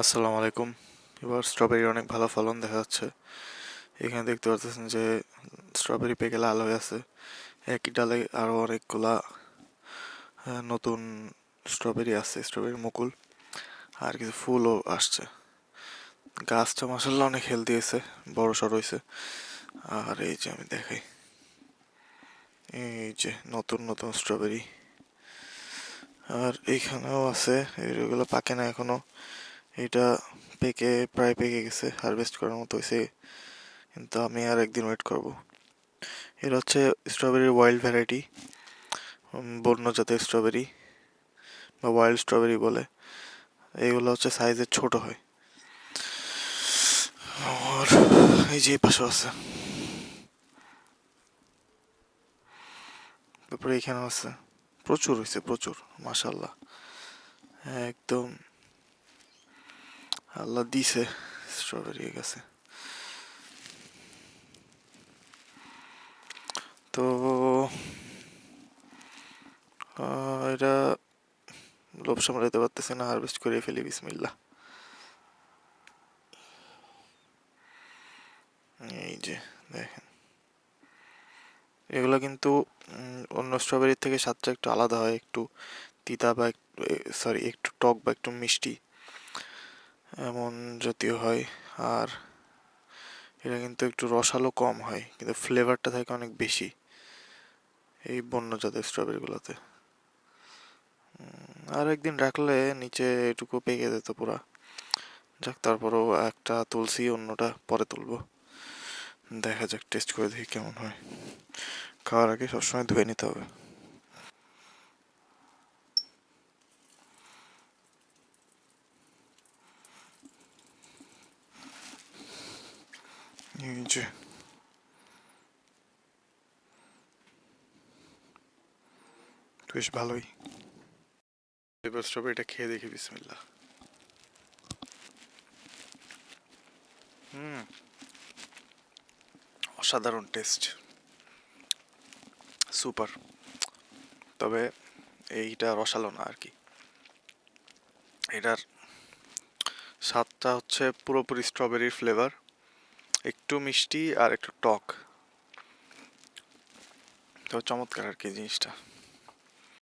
আসসালামু আলাইকুম। এবার স্ট্রবেরি অনেক ভালো ফলন দেখা যাচ্ছে। এখানে দেখতে পাচ্ছেন যে স্ট্রবেরি পেকে লাল হয়ে আছে। একই ডালে আরও অনেকগুলা নতুন স্ট্রবেরি আছে স্ট্রবেরি মুকুল। আর কিছু ফুলও আসছে। গাছটা মাসাল্লাহ অনেক হেলদি হয়েছে, বড় সড় হয়েছে। আর এই যে আমি দেখাই। এই যে নতুন নতুন স্ট্রবেরি আর এইখানেও আছে, এগুলো পাকে না এখনও। এটা পেকে, প্রায় পেকে গেছে হারভেস্ট করার মতো হয়েছে কিন্তু আমি আর একদিন ওয়েট করব। এটা হচ্ছে স্ট্রবেরির ওয়াইল্ড ভ্যারাইটি বন্য জাতের স্ট্রবেরি বা ওয়াইল্ড স্ট্রবেরি বলে। এইগুলো হচ্ছে সাইজে ছোট হয়। আর এই যে পাশে আছে। তারপরে এখানে আছে। প্রচুর হয়েছে প্রচুর মাশাল্লাহ একদম আল্লাহ দিছে স্ট্রবেরি গাছে তো এটা লোভ সামলাইতে পারতেছে না হারভেস্ট করে ফেলি বিসমিল্লা এই যে, দেখেন। এগুলো কিন্তু অন্য স্ট্রবেরির থেকে স্বাদটা একটু আলাদা হয়, একটু তিতা বা একটু সরি একটু টক বা একটু মিষ্টি। এমন জাতীয় হয়। আর এটা কিন্তু একটু রসালো কম হয়, কিন্তু ফ্লেভারটা থাকে অনেক বেশি এই বন্য জাতের স্ট্রবেরিগুলোতে আর একদিন রাখলে নিচে এটুকু পেকে যেত পুরা। যাক, তারপরেও একটা তুলসি, অন্যটা পরে তুলবো। দেখা যাক টেস্ট করে দেখি কেমন হয়। খাওয়ার আগে সবসময় ধুয়ে নিতে হবে। যে বেশ ভালোই এবার স্ট্রবেরিটা খেয়ে দেখি বিসমিল্লা হুম অসাধারণ টেস্ট সুপার তবে এইটা রসালো না আর কি। এটার স্বাদটা হচ্ছে পুরোপুরি স্ট্রবেরির ফ্লেভার একটু মিষ্টি আর একটু টক। তো চমৎকার আর কি জিনিসটা।